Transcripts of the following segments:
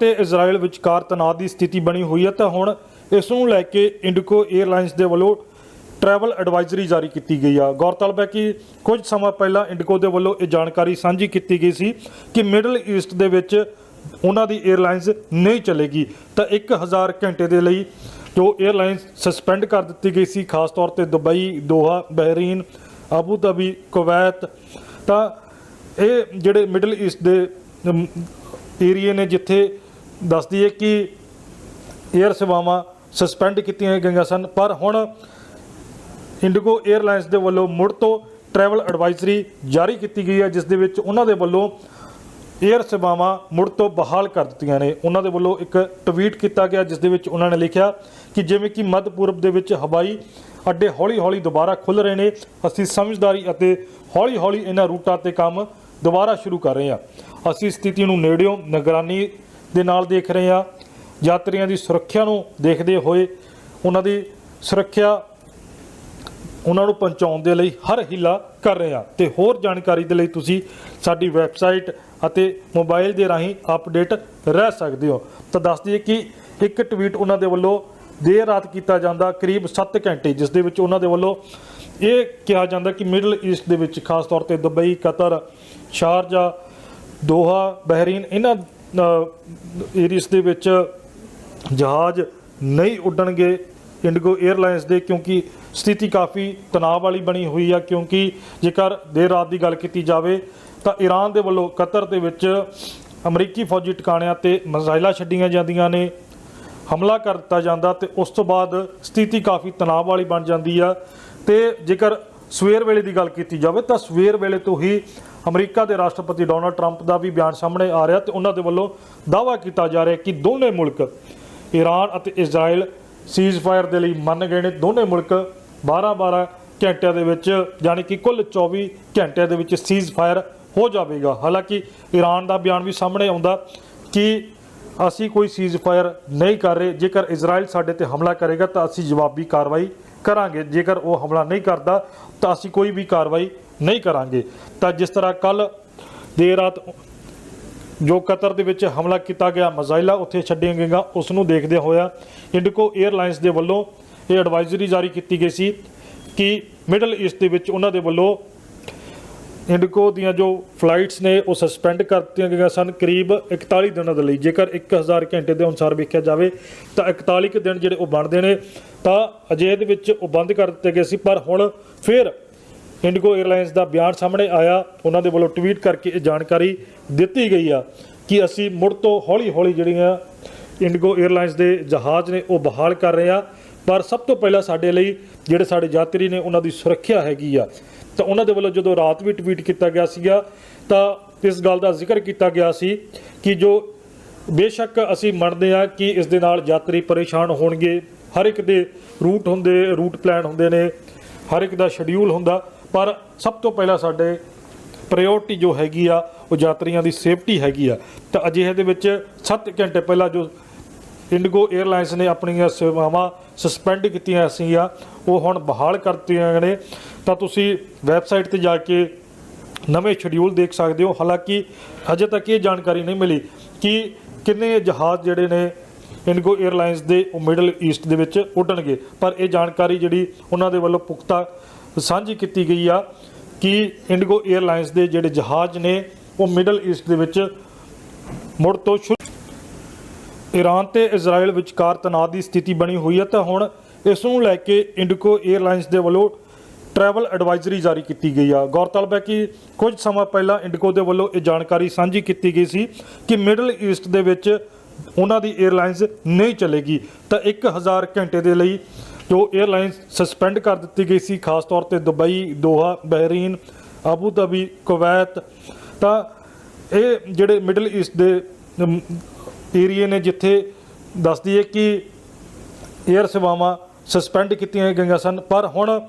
ਤੇ ਇਜ਼ਰਾਈਲ ਵਿਚਕਾਰ ਤਣਾਅ ਦੀ ਸਥਿਤੀ ਬਣੀ ਹੋਈ ਹੈ ਤਾਂ ਹੁਣ ਇਸ ਨੂੰ ਲੈ ਕੇ ਇੰਡਕੋ 에ਅਰਲਾਈਨਸ ਦੇ ਵੱਲੋਂ ਟਰੈਵਲ ਐਡਵਾਈਜ਼ਰੀ ਜਾਰੀ ਕੀਤੀ ਗਈ ਆ। ਗੌਰਤਲਬ ਹੈ ਕਿ ਕੁਝ ਸਮਾਂ ਪਹਿਲਾਂ ਇੰਡਕੋ ਦੇ ਵੱਲੋਂ ਇਹ ਜਾਣਕਾਰੀ ਸਾਂਝੀ ਕੀਤੀ ਗਈ ਸੀ ਕਿ ਮਿਡਲ ਈਸਟ ਦੇ ਵਿੱਚ ਉਹਨਾਂ ਦੀ 에ਅਰਲਾਈਨਸ ਨਹੀਂ ਚੱਲੇਗੀ। ਤਾਂ 1000 ਘੰਟੇ ਦੇ ਲਈ ਜੋ 에ਅਰਲਾਈਨਸ ਸਸਪੈਂਡ ਕਰ ਦਿੱਤੀ ਗਈ ਸੀ, ਖਾਸ ਤੌਰ ਤੇ Dubai, Doha, Bahrain Abu Dhabi, Kuwait, ਤਾਂ ਇਹ ਜਿਹੜੇ ਮਿਡਲ ਈਸਟ ਦੇ ਏਰੀਏ ਨੇ ਜਿੱਥੇ ਦੱਸ ਦਈਏ ਕਿ 에ਅਰ ਸੇਵਾਵਾਂ ਸਸਪੈਂਡ ਕੀਤੀਆਂ ਗਈਆਂ ਸਨ, ਪਰ ਹੁਣ ਇੰਡੀਗੋ 에ਅਰਲਾਈਨਸ ਦੇ ਵੱਲੋਂ ਮੁੜ ਤੋਂ ਟਰੈਵਲ ਐਡਵਾਈਜ਼ਰੀ ਜਾਰੀ ਕੀਤੀ ਗਈ ਹੈ, ਜਿਸ ਦੇ ਵਿੱਚ ਉਹਨਾਂ ਦੇ ਵੱਲੋਂ 에ਅਰ ਸੇਵਾਵਾਂ ਮੁੜ ਤੋਂ ਬਹਾਲ ਕਰ ਦਿੱਤੀਆਂ ਨੇ। ਉਹਨਾਂ ਦੇ ਵੱਲੋਂ ਇੱਕ ਟਵੀਟ ਕੀਤਾ ਗਿਆ, ਜਿਸ ਦੇ ਵਿੱਚ ਉਹਨਾਂ ਨੇ ਲਿਖਿਆ ਕਿ ਜਿਵੇਂ ਕਿ ਮੱਧ ਪੂਰਬ ਦੇ ਵਿੱਚ ਹਵਾਈ ਅੱਡੇ ਹੌਲੀ-ਹੌਲੀ ਦੁਬਾਰਾ ਖੁੱਲ ਰਹੇ ਨੇ, ਅਸੀਂ ਸਮਝਦਾਰੀ ਅਤੇ ਹੌਲੀ-ਹੌਲੀ ਇਹਨਾਂ ਰੂਟਾਂ ਤੇ ਕੰਮ ਦੁਬਾਰਾ ਸ਼ੁਰੂ ਕਰ ਰਹੇ ਹਾਂ। ਅਸੀਂ ਸਥਿਤੀ ਨੂੰ ਨੇੜਿਓਂ, ਨਿਗਰਾਨੀ ਦੇ ਨਾਲ ਦੇਖ ਰਹੇ ਹਾਂ ਯਾਤਰੀਆਂ ਦੀ ਸੁਰੱਖਿਆ ਨੂੰ ਦੇਖਦੇ ਹੋਏ ਉਹਨਾਂ ਦੀ ਸੁਰੱਖਿਆ ਉਹਨਾਂ ਨੂੰ ਪਹੁੰਚਾਉਣ ਦੇ ਲਈ ਹਰ ਹਿੱਲਾ ਕਰ ਰਹੇ ਹਾਂ ਤੇ ਹੋਰ ਜਾਣਕਾਰੀ ਦੇ ਲਈ ਤੁਸੀਂ ਸਾਡੀ ਵੈਬਸਾਈਟ ਅਤੇ ਮੋਬਾਈਲ ਦੇ ਰਾਹੀਂ ਅਪਡੇਟ ਰਹਿ ਸਕਦੇ ਹੋ। ਤਾਂ ਦੱਸ ਦਈਏ ਕਿ ਇੱਕ ਟਵੀਟ ਉਹਨਾਂ ਦੇ ਵੱਲੋਂ ਦੇਰ ਰਾਤ ਕੀਤਾ ਜਾਂਦਾ, ਕਰੀਬ 7 ਘੰਟੇ, ਜਿਸ ਦੇ ਵਿੱਚ ਉਹਨਾਂ ਦੇ ਵੱਲੋਂ ਇਹ ਕਿਹਾ ਜਾਂਦਾ ਕਿ ਮਿਡਲ ਈਸਟ ਦੇ ਵਿੱਚ, ਖਾਸ ਤੌਰ ਤੇ Dubai, Qatar, Sharjah, Doha, Bahrain, ਇਹਨਾਂ ਏਰੀਸ ਦੇ ਵਿੱਚ ਜਹਾਜ਼ ਨਹੀਂ ਉੱਡਣਗੇ ਇੰਡੀਗੋ 에ਅਰਲਾਈਨਸ ਦੇ ਕਿਉਂਕਿ ਸਥਿਤੀ ਕਾਫੀ ਤਣਾਅ ਵਾਲੀ ਬਣੀ ਹੋਈ ਆ, ਕਿਉਂਕਿ ਜੇਕਰ ਦੇਰ ਰਾਤ ਦੀ ਗੱਲ ਕੀਤੀ ਜਾਵੇ ਤਾਂ ਈਰਾਨ ਦੇ ਵੱਲੋਂ ਕਤਰ ਦੇ ਵਿੱਚ ਅਮਰੀਕੀ ਫੌਜੀ ਟਿਕਾਣਿਆਂ ਤੇ ਮਿਜ਼ਾਈਲਾਂ ਛੱਡੀਆਂ ਜਾਂਦੀਆਂ ਨੇ, ਹਮਲਾ ਕਰ ਦਿੱਤਾ ਜਾਂਦਾ ਤੇ ਉਸ ਤੋਂ ਬਾਅਦ ਸਥਿਤੀ ਕਾਫੀ ਤਣਾਅ ਵਾਲੀ ਬਣ ਜਾਂਦੀ ਆ ਤੇ ਜੇਕਰ ਸਵੇਰ ਵੇਲੇ ਦੀ ਗੱਲ ਕੀਤੀ ਜਾਵੇ ਤਾਂ ਸਵੇਰ ਵੇਲੇ ਤੋਂ ਹੀ ਅਮਰੀਕਾ ਦੇ ਰਾਸ਼ਟਰਪਤੀ ਡੋਨਲਡ ਟਰੰਪ ਦਾ ਵੀ ਬਿਆਨ ਸਾਹਮਣੇ ਆ ਰਿਹਾ ਤੇ ਉਹਨਾਂ ਦੇ ਵੱਲੋਂ ਦਾਅਵਾ ਕੀਤਾ ਜਾ ਰਿਹਾ ਕਿ ਦੋਨੇ ਮੁਲਕ ਈਰਾਨ ਅਤੇ ਇਜ਼ਰਾਈਲ ਸੀਜ਼ਫਾਇਰ ਦੇ ਲਈ ਮੰਨ ਗਏ ਨੇ। ਦੋਨੇ ਮੁਲਕ 12-12 ਘੰਟਿਆਂ ਦੇ ਵਿੱਚ, ਯਾਨੀ ਕਿ ਕੁੱਲ 24 ਘੰਟਿਆਂ ਦੇ ਵਿੱਚ ਸੀਜ਼ਫਾਇਰ ਹੋ ਜਾਵੇਗਾ। ਹਾਲਾਂਕਿ ਈਰਾਨ ਦਾ ਬਿਆਨ ਵੀ ਸਾਹਮਣੇ ਆਉਂਦਾ ਕਿ ਅਸੀਂ ਕੋਈ ਸੀਜ਼ਫਾਇਰ ਨਹੀਂ ਕਰ ਰਹੇ। ਜੇਕਰ ਇਜ਼ਰਾਈਲ ਸਾਡੇ ਤੇ ਹਮਲਾ ਕਰੇਗਾ ਤਾਂ ਅਸੀਂ ਜਵਾਬੀ ਕਾਰਵਾਈ ਕਰਾਂਗੇ। ਜੇਕਰ ਉਹ ਹਮਲਾ ਨਹੀਂ ਕਰਦਾ ਤਾਂ ਅਸੀਂ ਕੋਈ ਵੀ ਕਾਰਵਾਈ ਨਹੀਂ ਕਰਾਂਗੇ। ਤਾਂ ਜਿਸ ਤਰ੍ਹਾਂ ਕੱਲ ਦੇਰ ਰਾਤ ਜੋ ਕਤਰ ਦੇ ਵਿੱਚ ਹਮਲਾ ਕੀਤਾ ਗਿਆ ਮਜ਼ਾਈਲਾ ਉੱਥੇ ਛੱਡੀਆਂ ਗਈਆਂ, ਉਸ ਨੂੰ ਦੇਖਦੇ ਹੋਇਆ ਇੰਡਕੋ 에ਅਰਲਾਈਨਸ ਦੇ ਵੱਲੋਂ ਇਹ ਐਡਵਾਈਜ਼ਰੀ ਜਾਰੀ ਕੀਤੀ ਗਈ ਸੀ ਕਿ ਮਿਡਲ ਈਸਟ ਦੇ ਵਿੱਚ ਉਹਨਾਂ ਦੇ ਵੱਲੋਂ ਇੰਡਕੋ ਦੀਆਂ ਜੋ ਫਲਾਈਟਸ ਨੇ, ਉਹ ਸਸਪੈਂਡ ਕਰ ਦਿੱਤੀਆਂ ਗਈਆਂ ਸਨ। ਕਰੀਬ 41 ਦਿਨਾਂ ਦੇ ਲਈ, ਜੇਕਰ 1000 ਘੰਟੇ ਦੇ ਅਨੁਸਾਰ ਵੇਖਿਆ ਜਾਵੇ, ਤਾਂ 41 ਕੁ ਦਿਨ ਜਿਹੜੇ ਉਹ ਬਣਦੇ ਨੇ, ਤਾਂ ਅਜੇ ਦੇ ਵਿੱਚ ਉਹ ਬੰਦ ਕਰ ਦਿੱਤੇ ਗਏ ਸੀ। ਪਰ ਹੁਣ ਫਿਰ ਇੰਡੀਗੋ 에ਅਰਲਾਈਨਸ ਦਾ ਬਿਆਨ ਸਾਹਮਣੇ ਆਇਆ। ਉਹਨਾਂ ਦੇ ਵੱਲੋਂ ਟਵੀਟ ਕਰਕੇ ਇਹ ਜਾਣਕਾਰੀ ਦਿੱਤੀ ਗਈ ਆ ਕਿ ਅਸੀਂ ਮੁੜ ਤੋਂ ਹੌਲੀ-ਹੌਲੀ ਜਿਹੜੀਆਂ ਇੰਡੀਗੋ 에ਅਰਲਾਈਨਸ ਦੇ ਜਹਾਜ਼ ਨੇ, ਉਹ ਬਹਾਲ ਕਰ ਰਹੇ ਆ। ਪਰ ਸਭ ਤੋਂ ਪਹਿਲਾਂ ਸਾਡੇ ਲਈ ਜਿਹੜੇ ਸਾਡੇ ਯਾਤਰੀ ਨੇ, ਉਹਨਾਂ ਦੀ ਸੁਰੱਖਿਆ ਹੈਗੀ ਆ। ਤਾਂ ਉਹਨਾਂ ਦੇ ਵੱਲੋਂ ਜਦੋਂ ਰਾਤ ਵੀ ਟਵੀਟ ਕੀਤਾ ਗਿਆ ਸੀਗਾ, ਤਾਂ ਇਸ ਗੱਲ ਦਾ ਜ਼ਿਕਰ ਕੀਤਾ ਗਿਆ ਸੀ ਕਿ ਜੋ ਬੇਸ਼ੱਕ ਅਸੀਂ ਮੰਨਦੇ ਹਾਂ ਕਿ ਇਸ ਦੇ ਨਾਲ ਯਾਤਰੀ ਪਰੇਸ਼ਾਨ ਹੋਣਗੇ। ਹਰ ਇੱਕ ਦੇ ਰੂਟ ਹੁੰਦੇ ਰੂਟ ਪਲਾਨ ਹੁੰਦੇ ਨੇ, ਹਰ ਇੱਕ ਦਾ ਸ਼ਡਿਊਲ ਹੁੰਦਾ। ਪਰ ਸਭ ਤੋਂ ਪਹਿਲਾਂ ਸਾਡੇ ਪ੍ਰਾਇੋਰਟੀ ਜੋ ਹੈਗੀ ਆ, ਉਹ ਯਾਤਰੀਆਂ ਦੀ ਸੇਫਟੀ ਹੈਗੀ ਆ। ਤਾਂ ਅਜਿਹੇ ਦੇ ਵਿੱਚ 7 ਘੰਟੇ ਪਹਿਲਾਂ ਜੋ ਇੰਡੀਗੋ 에ਅਰਲਾਈਨਸ ਨੇ ਆਪਣੀਆਂ ਸੇਵਾਵਾਂ ਸਸਪੈਂਡ ਕੀਤੀਆਂ ਸੀਗੀਆਂ, ਉਹ ਹੁਣ ਬਹਾਲ ਕਰਤੀਆਂ ਨੇ। ਤਾਂ ਤੁਸੀਂ ਵੈਬਸਾਈਟ ਤੇ ਜਾ ਕੇ ਨਵੇਂ ਸ਼ਡਿਊਲ ਦੇਖ ਸਕਦੇ ਹੋ। ਹਾਲਾਂਕਿ ਅਜੇ ਤੱਕ ਇਹ ਜਾਣਕਾਰੀ ਨਹੀਂ ਮਿਲੀ ਕਿ ਕਿੰਨੇ ਜਹਾਜ਼ ਜਿਹੜੇ ਨੇ ਇੰਡੀਗੋ 에ਅਰਲਾਈਨਸ ਦੇ ਉਹ ਮਿਡਲ ਈਸਟ ਦੇ ਵਿੱਚ ਉੱਡਣਗੇ। ਪਰ ਇਹ ਜਾਣਕਾਰੀ ਜਿਹੜੀ ਉਹਨਾਂ ਦੇ ਵੱਲੋਂ ਪੁਖਤਾ ਸਾਂਝੀ ਕੀਤੀ ਗਈ ਆ ਕਿ ਇੰਡੀਗੋ 에ਅਰਲਾਈਨਸ ਦੇ ਜਿਹੜੇ ਜਹਾਜ਼ ਨੇ, ਉਹ ਮਿਡਲ ਈਸਟ ਦੇ ਵਿੱਚ ਮੁੜ ਤੋਂ ਸ਼ੁਰੂ ਈਰਾਨ ਤੇ ਇਜ਼ਰਾਈਲ ਵਿਚਕਾਰ ਤਣਾਅ ਦੀ ਸਥਿਤੀ ਬਣੀ ਹੋਈ ਹੈ ਤਾਂ ਹੁਣ ਇਸ ਨੂੰ ਲੈ ਕੇ ਇੰਡੀਗੋ 에ਅਰਲਾਈਨਸ ਦੇ ਵੱਲੋਂ ਟਰੈਵਲ ਐਡਵਾਈਜ਼ਰੀ ਜਾਰੀ ਕੀਤੀ ਗਈ ਆ। ਗੌਰਤਲਬ ਹੈ ਕਿ ਕੁਝ ਸਮਾਂ ਪਹਿਲਾਂ ਇੰਡੀਗੋ ਦੇ ਵੱਲੋਂ ਇਹ ਜਾਣਕਾਰੀ ਸਾਂਝੀ ਕੀਤੀ ਗਈ ਸੀ ਕਿ ਮਿਡਲ ਈਸਟ ਦੇ ਵਿੱਚ ਉਹਨਾਂ ਦੀ 에ਅਰਲਾਈਨਸ ਨਹੀਂ ਚੱਲੇਗੀ, ਤਾਂ 1000 ਘੰਟੇ ਦੇ ਲਈ ਜੋ 에ਅਰਲਾਈਨਸ ਸਸਪੈਂਡ ਕਰ ਦਿੱਤੀ ਗਈ ਸੀ, ਖਾਸ ਤੌਰ ਤੇ Dubai, Doha, Bahrain, Abu Dhabi, Kuwait, ਤਾਂ ਇਹ ਜਿਹੜੇ ਮਿਡਲ ਈਸਟ ਦੇ ਏਰੀਏ ਨੇ ਜਿੱਥੇ ਦੱਸਦੀ ਹੈ ਕਿ 에ਅਰ ਸੇਵਾਵਾਂ ਸਸਪੈਂਡ ਕੀਤੀਆਂ ਗਈਆਂ ਸਨ, ਪਰ ਹੁਣ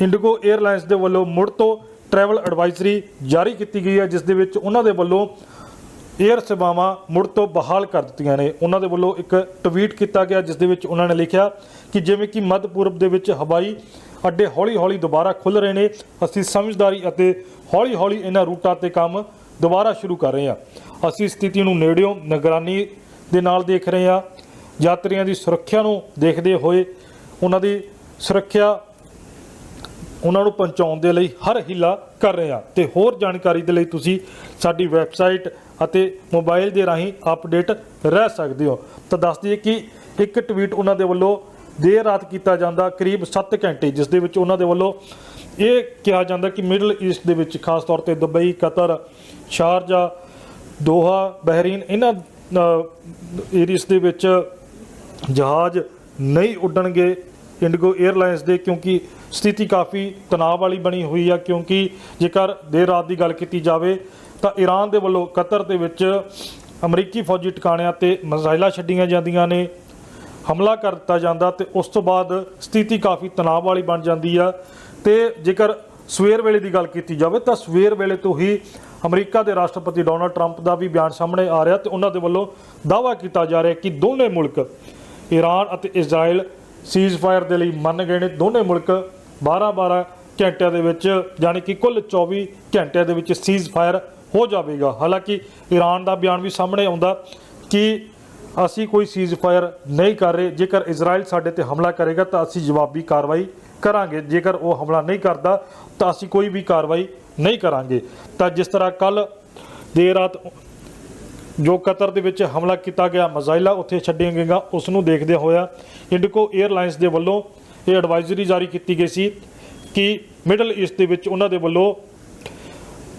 ਇੰਡੀਗੋ 에ਅਰਲਾਈਨਸ ਦੇ ਵੱਲੋਂ ਮੁੜ ਤੋਂ ਟਰੈਵਲ ਐਡਵਾਈਜ਼ਰੀ ਜਾਰੀ ਕੀਤੀ ਗਈ ਹੈ, ਜਿਸ ਦੇ ਵਿੱਚ ਉਹਨਾਂ ਦੇ ਵੱਲੋਂ ਏਅਰ ਸੇਵਾਵਾਂ ਮੁੜ ਤੋਂ ਬਹਾਲ ਕਰ ਦਿੱਤੀਆਂ ਨੇ। ਉਹਨਾਂ ਦੇ ਵੱਲੋਂ ਇੱਕ ਟਵੀਟ ਕੀਤਾ ਗਿਆ, ਜਿਸ ਦੇ ਵਿੱਚ ਉਹਨਾਂ ਨੇ ਲਿਖਿਆ ਕਿ ਜਿਵੇਂ ਕਿ ਮੱਧ ਪੂਰਬ ਦੇ ਵਿੱਚ ਹਵਾਈ ਅੱਡੇ ਹੌਲੀ-ਹੌਲੀ ਦੁਬਾਰਾ ਖੁੱਲ ਰਹੇ ਨੇ। ਅਸੀਂ ਸਮਝਦਾਰੀ ਅਤੇ ਹੌਲੀ-ਹੌਲੀ ਇਹਨਾਂ ਰੂਟਾਂ ਤੇ ਕੰਮ ਦੁਬਾਰਾ ਸ਼ੁਰੂ ਕਰ ਰਹੇ ਹਾਂ। ਅਸੀਂ ਸਥਿਤੀ ਨੂੰ ਨੇੜਿਓਂ ਨਿਗਰਾਨੀ ਦੇ ਨਾਲ ਦੇਖ ਰਹੇ ਹਾਂ। ਯਾਤਰੀਆਂ ਦੀ ਸੁਰੱਖਿਆ ਨੂੰ ਦੇਖਦੇ ਹੋਏ ਉਹਨਾਂ ਦੀ ਸੁਰੱਖਿਆ ਉਹਨਾਂ ਨੂੰ ਪਹੁੰਚਾਉਣ ਦੇ ਲਈ ਹਰ ਹਿੱਲਾ ਕਰ ਰਹੇ ਹਾਂ। ਤੇ ਹੋਰ ਜਾਣਕਾਰੀ ਦੇ ਲਈ ਤੁਸੀਂ ਸਾਡੀ ਵੈਬਸਾਈਟ ਅਤੇ ਮੋਬਾਈਲ ਦੇ ਰਾਹੀਂ ਅਪਡੇਟ ਰਹਿ ਸਕਦੇ ਹੋ। ਤਾਂ ਦੱਸ ਦਈਏ ਕਿ ਇੱਕ ਟਵੀਟ ਉਹਨਾਂ ਦੇ ਵੱਲੋਂ ਦੇਰ ਰਾਤ ਕੀਤਾ ਜਾਂਦਾ, ਕਰੀਬ 7 ਘੰਟੇ, ਜਿਸ ਦੇ ਵਿੱਚ ਉਹਨਾਂ ਦੇ ਵੱਲੋਂ ਇਹ ਕਿਹਾ ਜਾਂਦਾ ਕਿ ਮਿਡਲ ਈਸਟ ਦੇ ਵਿੱਚ ਖਾਸ ਤੌਰ ਤੇ Dubai, Qatar, Sharjah, Doha, Bahrain, ਇਹਨਾਂ ਏਰੀਸ ਦੇ ਵਿੱਚ ਜਹਾਜ਼ ਨਹੀਂ ਉੱਡਣਗੇ ਇੰਡੀਗੋ 에ਅਰਲਾਈਨਸ ਦੇ, ਕਿਉਂਕਿ ਸਥਿਤੀ ਕਾਫੀ ਤਣਾਅ ਵਾਲੀ ਬਣੀ ਹੋਈ ਆ, ਕਿਉਂਕਿ ਜੇਕਰ ਦੇਰ ਰਾਤ ਦੀ ਗੱਲ ਕੀਤੀ ਜਾਵੇ ਤਾਂ ਈਰਾਨ ਦੇ ਵੱਲੋਂ ਕਤਰ ਦੇ ਵਿੱਚ ਅਮਰੀਕੀ ਫੌਜੀ ਟਿਕਾਣਿਆਂ ਤੇ ਮਿਜ਼ਾਈਲਾਂ ਛੱਡੀਆਂ ਜਾਂਦੀਆਂ ਨੇ, ਹਮਲਾ ਕਰ ਦਿੱਤਾ ਜਾਂਦਾ ਤੇ ਉਸ ਤੋਂ ਬਾਅਦ ਸਥਿਤੀ ਕਾਫੀ ਤਣਾਅ ਵਾਲੀ ਬਣ ਜਾਂਦੀ ਆ ਤੇ ਜੇਕਰ ਸਵੇਰ ਵੇਲੇ ਦੀ ਗੱਲ ਕੀਤੀ ਜਾਵੇ ਤਾਂ ਸਵੇਰ ਵੇਲੇ ਤੋਂ ਹੀ ਅਮਰੀਕਾ ਦੇ ਰਾਸ਼ਟਰਪਤੀ ਡੋਨਲਡ ਟਰੰਪ ਦਾ ਵੀ ਬਿਆਨ ਸਾਹਮਣੇ ਆ ਰਿਹਾ ਤੇ ਉਹਨਾਂ ਦੇ ਵੱਲੋਂ ਦਾਅਵਾ ਕੀਤਾ ਜਾ ਰਿਹਾ ਕਿ ਦੋਨੇ ਮੁਲਕ ਈਰਾਨ ਅਤੇ ਇਜ਼ਰਾਈਲ ਸੀਜ਼ਫਾਇਰ ਦੇ ਲਈ ਮੰਨ ਗਏ ਨੇ। ਦੋਨੇ ਮੁਲਕ 12-12 ਘੰਟਿਆਂ ਦੇ ਵਿੱਚ, ਯਾਨੀ ਕਿ ਕੁੱਲ 24 ਘੰਟਿਆਂ ਦੇ ਵਿੱਚ ਸੀਜ਼ਫਾਇਰ ਹੋ ਜਾਵੇਗਾ। ਹਾਲਾਂਕਿ ਈਰਾਨ ਦਾ ਬਿਆਨ ਵੀ ਸਾਹਮਣੇ ਆਉਂਦਾ ਕਿ ਅਸੀਂ ਕੋਈ ਸੀਜ਼ਫਾਇਰ ਨਹੀਂ ਕਰ ਰਹੇ। ਜੇਕਰ ਇਜ਼ਰਾਈਲ ਸਾਡੇ ਤੇ ਹਮਲਾ ਕਰੇਗਾ ਤਾਂ ਅਸੀਂ ਜਵਾਬੀ ਕਾਰਵਾਈ ਕਰਾਂਗੇ। ਜੇਕਰ ਉਹ ਹਮਲਾ ਨਹੀਂ ਕਰਦਾ ਤਾਂ ਅਸੀਂ ਕੋਈ ਵੀ ਕਾਰਵਾਈ ਨਹੀਂ ਕਰਾਂਗੇ। ਤਾਂ ਜਿਸ ਤਰ੍ਹਾਂ ਕੱਲ ਦੇਰ ਰਾਤ ਜੋ ਕਤਰ ਦੇ ਵਿੱਚ ਹਮਲਾ ਕੀਤਾ ਗਿਆ ਮਜ਼ਾਈਲਾ ਉੱਥੇ ਛੱਡੀਆਂ ਗਈਆਂ, ਉਸ ਨੂੰ ਦੇਖਦੇ ਹੋਇਆ ਇੰਡੀਕੋ 에ਅਰਲਾਈਨਸ ਦੇ ਵੱਲੋਂ ਇਹ ਐਡਵਾਈਜ਼ਰੀ ਜਾਰੀ ਕੀਤੀ ਗਈ ਸੀ ਕਿ ਮਿਡਲ ਈਸਟ ਦੇ ਵਿੱਚ ਉਹਨਾਂ ਦੇ ਵੱਲੋਂ